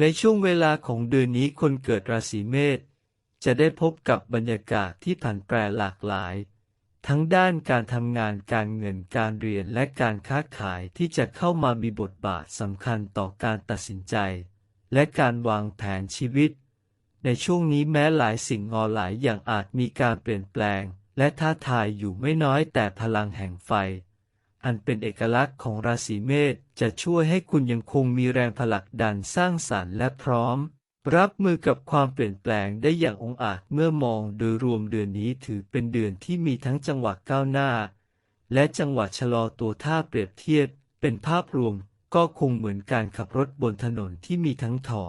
ในช่วงเวลาของเดือนนี้คนเกิดราศีเมษจะได้พบกับบรรยากาศที่ผันแปรหลากหลาย ทั้งด้านการทำงานการเงินการเรียนและการค้าขายที่จะเข้ามามีบทบาทสำคัญต่อการตัดสินใจ และการวางแผนชีวิต ในช่วงนี้แม้หลายสิ่งงอหลายอย่างอาจมีการเปลี่ยนแปลง และท้าทายอยู่ไม่น้อยแต่พลังแห่งไฟ อันเป็นเอกลักษณ์ของราศีเมษจะช่วยให้คุณยังคงมีแรงผลักดันสร้างสรรค์และพร้อม รับมือกับความเปลี่ยนแปลงได้อย่างองอาจเมื่อมองโดยรวมเดือนนี้ถือเป็นเดือนที่มีทั้งจังหวะก้าวหน้า และจังหวะชะลอตัวถ้าเปรียบเทียบ เป็นภาพรวมก็คงเหมือนการขับรถบนถนนที่มีทั้งถอ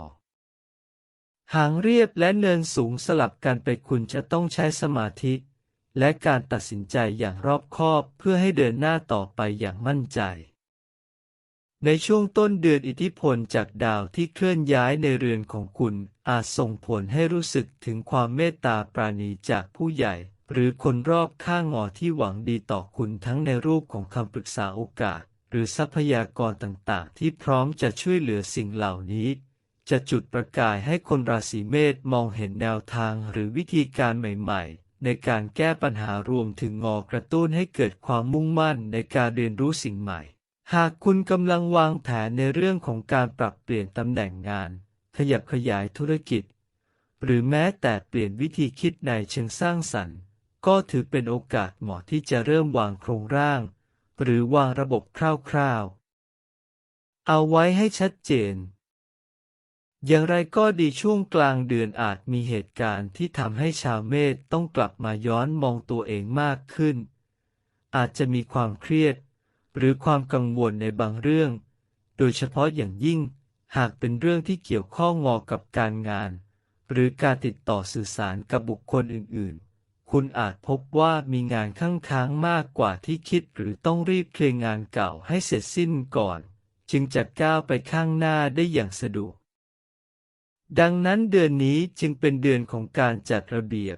หางเรียบและเนินสูงสลับกันไปคุณจะต้องใช้สมาธิ และการตัดสินใจอย่างรอบคอบเพื่อให้เดินหน้าต่อไปอย่างมั่นใจ ในช่วงต้นเดือนอิทธิพลจากดาวที่เคลื่อนย้ายในเรือนของคุณ อาจส่งผลให้รู้สึกถึงความเมตตาปราณีจากผู้ใหญ่ หรือคนรอบข้างงอที่หวังดีต่อคุณทั้งในรูปของคำปรึกษาโอกาส หรือทรัพยากรต่างๆ ที่พร้อมจะช่วยเหลือสิ่งเหล่านี้จะจุดประกายให้คนราศีเมษมองเห็นแนวทางหรือวิธีการใหม่ๆ ในการแก้ปัญหารวมถึงงอกระตุ้นให้เกิดความมุ่งมั่นในการเรียนรู้สิ่งใหม่ หากคุณกำลังวางแผนในเรื่องของการปรับเปลี่ยนตำแหน่งงาน ขยับขยายธุรกิจ หรือแม้แต่เปลี่ยนวิธีคิดในเชิงสร้างสรรค์ ก็ถือเป็นโอกาสเหมาะที่จะเริ่มวางโครงร่าง หรือวางระบบคร่าวๆ เอาไว้ให้ชัดเจน อย่างไรก็ดีช่วงกลางเดือนอาจมีเหตุการณ์ที่ทำให้ชาวเมษต้องกลับมาย้อนมองตัวเองมากขึ้น อาจจะมีความเครียด หรือความกังวลในบางเรื่อง โดยเฉพาะอย่างยิ่งหากเป็นเรื่องที่เกี่ยวข้องงอกับการงาน หรือการติดต่อสื่อสารกับบุคคลอื่นๆ คุณอาจพบว่ามีงานข้างค้างมากกว่าที่คิดหรือต้องรีบเคลียร์งานเก่าให้เสร็จสิ้นก่อน จึงจะก้าวไปข้างหน้าได้อย่างสะดวก ดังนั้นเดือนนี้จึงเป็นเดือนของการจัดระเบียบ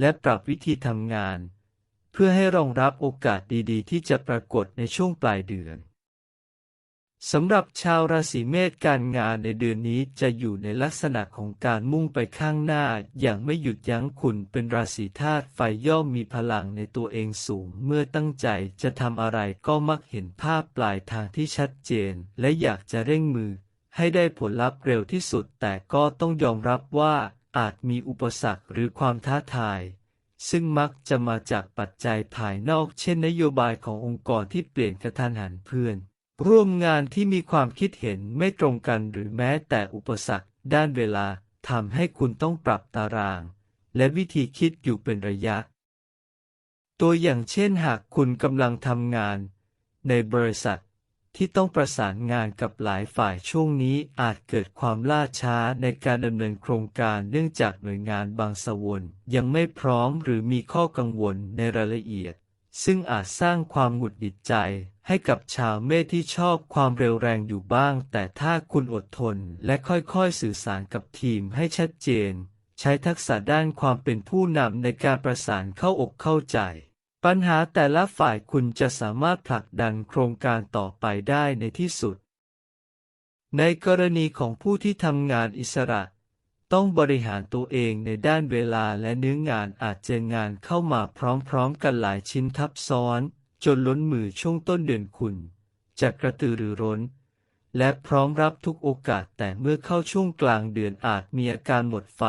และปรับวิธีทำงาน เพื่อให้รองรับโอกาสดีๆ ที่จะปรากฏในช่วงปลายเดือนสำหรับชาวราศีเมษการงานในเดือนนี้จะอยู่ในลักษณะของการมุ่งไปข้างหน้าอย่างไม่หยุดยั้งคุณเป็นราศีธาตุไฟย่อมมีพลังในตัวเองสูง เมื่อตั้งใจจะทำอะไรก็มักเห็นภาพปลายทางที่ชัดเจน และอยากจะเร่งมือ ให้ได้ผลลัพธ์เร็วที่สุด แต่ก็ต้องยอมรับว่าอาจมีอุปสรรคหรือความท้าทาย ซึ่งมักจะมาจากปัจจัยภายนอก เช่นนโยบายขององค์กรที่เปลี่ยนกระทันหันเพื่อน ร่วมงานที่มีความคิดเห็นไม่ตรงกันหรือแม้แต่อุปสรรค ด้านเวลาทำให้คุณต้องปรับตาราง และวิธีคิดอยู่เป็นระยะ ตัวอย่างเช่นหากคุณกำลังทำงาน ในบริษัท ที่ต้องประสานงานกับหลายฝ่ายช่วงนี้อาจเกิดความล่าช้าในการดำเนินโครงการเนื่องจากหน่วยงานบางสวนยังไม่พร้อมหรือมีข้อกังวลในรายละเอียด ซึ่งอาจสร้างความหงุดหงิดใจให้กับชาวเมษที่ชอบความเร็วแรงอยู่บ้าง แต่ถ้าคุณอดทนและค่อยๆสื่อสารกับทีมให้ชัดเจน ใช้ทักษะด้านความเป็นผู้นำในการประสานเข้าอกเข้าใจ ปัญหาแต่ละฝ่ายคุณจะสามารถผลักดันโครงการต่อไปได้ในที่สุด ในกรณีของผู้ที่ทำงานอิสระ ต้องบริหารตัวเองในด้านเวลาและเนื้องานอาจเจองานเข้ามาพร้อมๆกันหลายชิ้นทับซ้อน จนล้นมือช่วงต้นเดือนคุณจะกระตือรือร้น และพร้อมรับทุกโอกาสแต่เมื่อเข้าช่วงกลางเดือนอาจมีอาการหมดไฟ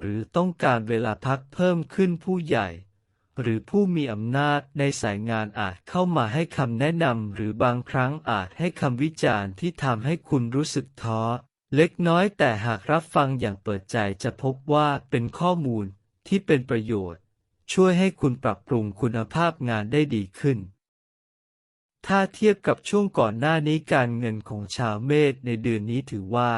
หรือต้องการเวลาพักเพิ่มขึ้นผู้ใหญ่ หรือผู้มีอำนาจในสายงานอาจเข้ามาให้คำแนะนำหรือบางครั้งอาจให้คำวิจารณ์ที่ทำให้คุณรู้สึกท้อ เล็กน้อยแต่หากรับฟังอย่างเปิดใจจะพบว่าเป็นข้อมูลที่เป็นประโยชน์ ช่วยให้คุณปรับปรุงคุณภาพงานได้ดีขึ้น ถ้าเทียบกับช่วงก่อนหน้านี้การเงินของชาวเมษในเดือนนี้ถือว่า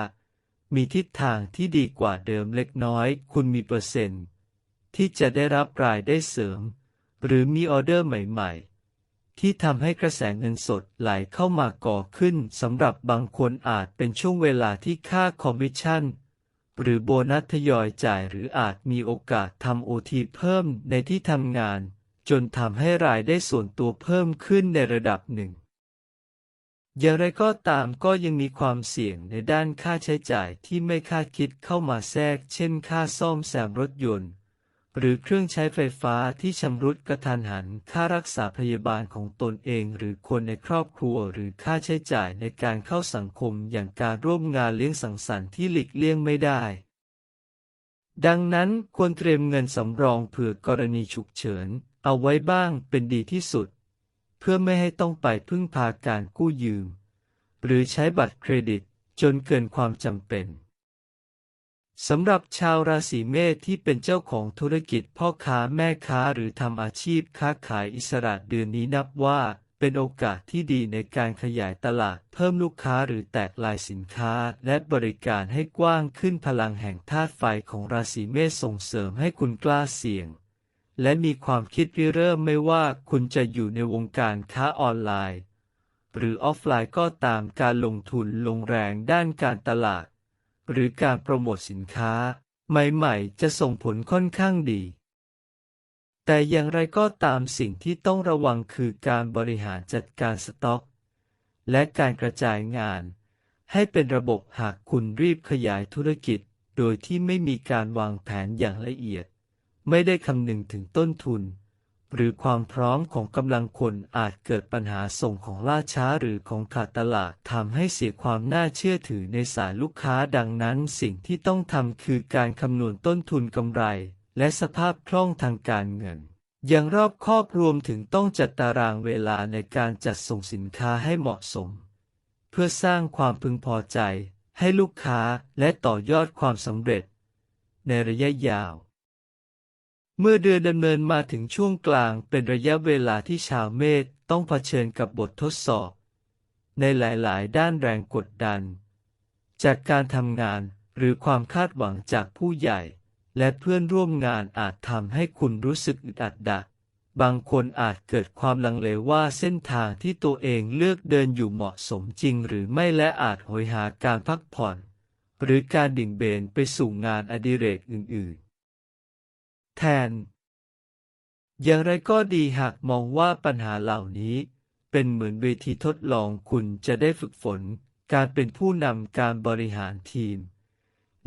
มีทิศทางที่ดีกว่าเดิมเล็กน้อย คุณมีเปอร์เซ็นต์ที่จะได้รับรายได้เสริม หรือมีออเดอร์ใหม่ๆ ที่ทำให้กระแสเงินสดไหลเข้ามาก่อขึ้นสำหรับบางคนอาจเป็นช่วงเวลาที่ค่าคอมมิชชั่น หรือโบนัสทยอยจ่ายหรืออาจมีโอกาสทำโอทีเพิ่มในที่ทำงาน จนทำให้รายได้ส่วนตัวเพิ่มขึ้นในระดับหนึ่งอย่างไรก็ตามก็ยังมีความเสี่ยงในด้านค่าใช้จ่ายที่ไม่คาดคิดเข้ามาแทรก เช่นค่าซ่อมแซมรถยนต์ หรือเครื่องใช้ไฟฟ้าที่ชำรุดกระทันหัน ค่ารักษาพยาบาลของตนเองหรือคนในครอบครัว หรือค่าใช้จ่ายในการเข้าสังคมอย่างการร่วมงานเลี้ยงสังสรรค์ที่หลีกเลี่ยงไม่ได้ ดังนั้นควรเตรียมเงินสำรองเผื่อกรณีฉุกเฉิน เอาไว้บ้างเป็นดีที่สุด เพื่อไม่ให้ต้องไปพึ่งพาการกู้ยืม หรือใช้บัตรเครดิตจนเกินความจำเป็น สำหรับชาวราศีเมษที่เป็นเจ้าของธุรกิจพ่อค้าแม่ค้าหรือทำอาชีพค้าขายอิสระเดือนนี้นับว่า เป็นโอกาสที่ดีในการขยายตลาด เพิ่มลูกค้าหรือแตกลายสินค้า และบริการให้กว้างขึ้นพลังแห่งธาตุไฟของราศีเมษส่งเสริมให้คุณกล้าเสี่ยง และมีความคิดริเริ่มไม่ว่าคุณจะอยู่ในวงการค้าออนไลน์ หรือออฟไลน์ก็ตามการลงทุนลงแรงด้านการตลาด หรือการโปรโมทสินค้า ใหม่ๆ จะส่งผลค่อนข้างดี แต่อย่างไรก็ตามสิ่งที่ต้องระวังคือการบริหารจัดการสต็อก และการกระจายงาน ให้เป็นระบบหากคุณรีบขยายธุรกิจ โดยที่ไม่มีการวางแผนอย่างละเอียด ไม่ได้คำนึงถึงต้นทุน หรือความพร้อมของกำลังคนอาจเกิดปัญหาส่งของล่าช้าหรือของขาดตลาดทำให้เสียความน่าเชื่อถือในสายลูกค้าดังนั้นสิ่งที่ต้องทำคือการคำนวณต้นทุนกำไร และสภาพคล่องทางการเงิน อย่างรอบคอบรวมถึงต้องจัดตารางเวลาในการจัดส่งสินค้าให้เหมาะสม เพื่อสร้างความพึงพอใจ ให้ลูกค้าและต่อยอดความสำเร็จ ในระยะยาว เมื่อเดือนดำเนินมาถึงช่วงกลางเป็นระยะเวลาที่ชาวเมษต้องเผชิญกับบททดสอบ ในหลายๆ ด้านแรงกดดัน จากการทำงานหรือความคาดหวังจากผู้ใหญ่ และเพื่อนร่วมงานอาจทำให้คุณรู้สึกอึดอัดดะบางคนอาจเกิดความลังเลว่าเส้นทางที่ตัวเองเลือกเดินอยู่เหมาะสมจริงหรือไม่และอาจโหยหาการพักผ่อน หรือการดิ่งเบนไปสู่งานอดิเรกอื่น ๆ แทน อย่างไรก็ดีหากมองว่าปัญหาเหล่านี้ เป็นเหมือนเวทีทดลองคุณจะได้ฝึกฝน การเป็นผู้นำการบริหารทีม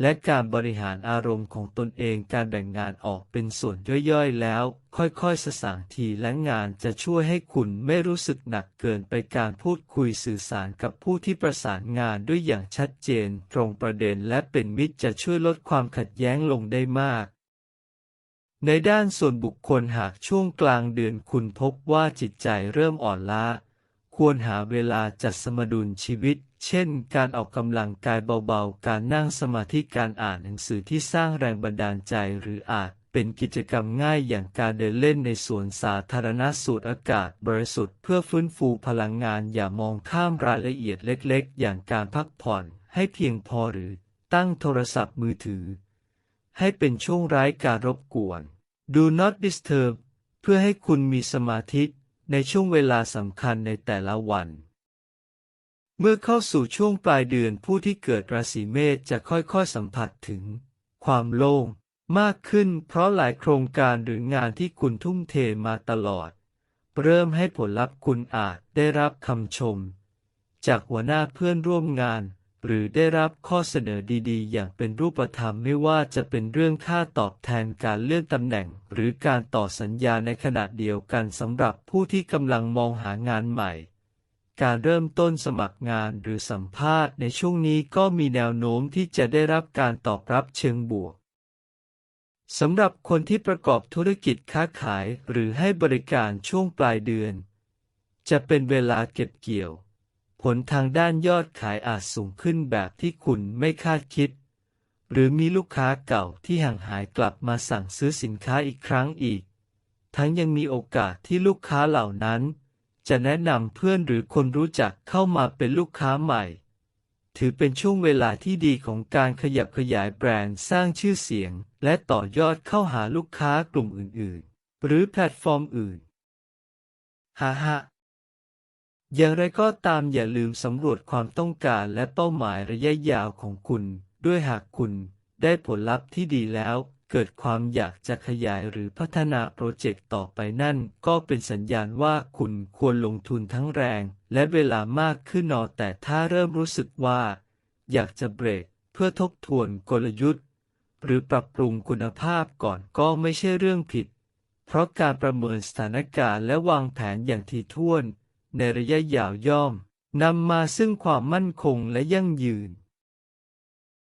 และการบริหารอารมณ์ของตนเองการแบ่งงานออกเป็นส่วนย่อยๆแล้ว ค่อยๆสสางทีและงานจะช่วยให้คุณไม่รู้สึกหนักเกินไปการพูดคุยสื่อสารกับผู้ที่ประสานงานด้วยอย่างชัดเจน ตรงประเด็นและเป็นมิตรจะช่วยลดความขัดแย้งลงได้มาก ในด้านส่วนบุคคลหากช่วงกลางเดือนคุณพบว่าจิตใจเริ่มอ่อนล้า ควรหาเวลาจัดสมดุลชีวิต เช่น การออกกำลังกายเบาๆ การนั่งสมาธิการอ่านหนังสือที่สร้างแรงบันดาลใจหรืออาจเป็นกิจกรรมง่ายอย่างการเดินเล่นในสวนสาธารณะสูดอากาศบริสุทธิ์เพื่อฟื้นฟูพลังงานอย่ามองข้ามรายละเอียดเล็กๆ อย่างการพักผ่อนให้เพียงพอหรือตั้งโทรศัพท์มือถือ ให้เป็นช่วงร้ายการรบกวน Do not disturb เพื่อให้คุณมีสมาธิในช่วงเวลาสำคัญในแต่ละวัน เมื่อเข้าสู่ช่วงปลายเดือนผู้ที่เกิดราศีเมษจะค่อยๆสัมผัสถึง ความโล่งมากขึ้น เพราะหลายโครงการหรืองานที่คุณทุ่มเทมาตลอด เริ่มให้ผลลัพธ์คุณอาจได้รับคำชม จากหัวหน้าเพื่อนร่วมงาน หรือได้รับข้อเสนอดีๆ อย่างเป็นรูปธรรมไม่ว่าจะเป็นเรื่องค่าตอบแทนการเลื่อนตำแหน่ง หรือการต่อสัญญาในขณะเดียวกันสำหรับผู้ที่กำลังมองหางานใหม่ การเริ่มต้นสมัครงานหรือสัมภาษณ์ในช่วงนี้ก็มีแนวโน้มที่จะได้รับการตอบรับเชิงบวกสำหรับคนที่ประกอบธุรกิจค้าขายหรือให้บริการช่วงปลายเดือน จะเป็นเวลาเก็บเกี่ยว ผลทางด้านยอดขายอาจสูงขึ้นแบบที่คุณไม่คาดคิด หรือมีลูกค้าเก่าที่ห่างหายกลับมาสั่งซื้อสินค้าอีกครั้งอีก ทั้งยังมีโอกาสที่ลูกค้าเหล่านั้น จะแนะนำเพื่อนหรือคนรู้จักเข้ามาเป็นลูกค้าใหม่ ถือเป็นช่วงเวลาที่ดีของการขยับขยายแบรนด์สร้างชื่อเสียง และต่อยอดเข้าหาลูกค้ากลุ่มอื่นๆ หรือแพลตฟอร์มอื่นฮ่าฮ่า อย่างไรก็ตามอย่าลืมสำรวจความต้องการและเป้าหมายระยะยาวของคุณ ด้วยหากคุณได้ผลลัพธ์ที่ดีแล้ว เกิดความอยากจะขยายหรือพัฒนาโปรเจกต์ต่อไปนั่น ก็เป็นสัญญาณว่าคุณควรลงทุนทั้งแรง และเวลามากขึ้นนอแต่ถ้าเริ่มรู้สึกว่า อยากจะเบรก เพื่อทบทวนกลยุทธ์ หรือปรับปรุงคุณภาพก่อนก็ไม่ใช่เรื่องผิด เพราะการประเมินสถานการณ์และวางแผนอย่างถี่ถ้วน ในระยะยาวย่อมนำมาซึ่งความมั่นคงและยั่งยืน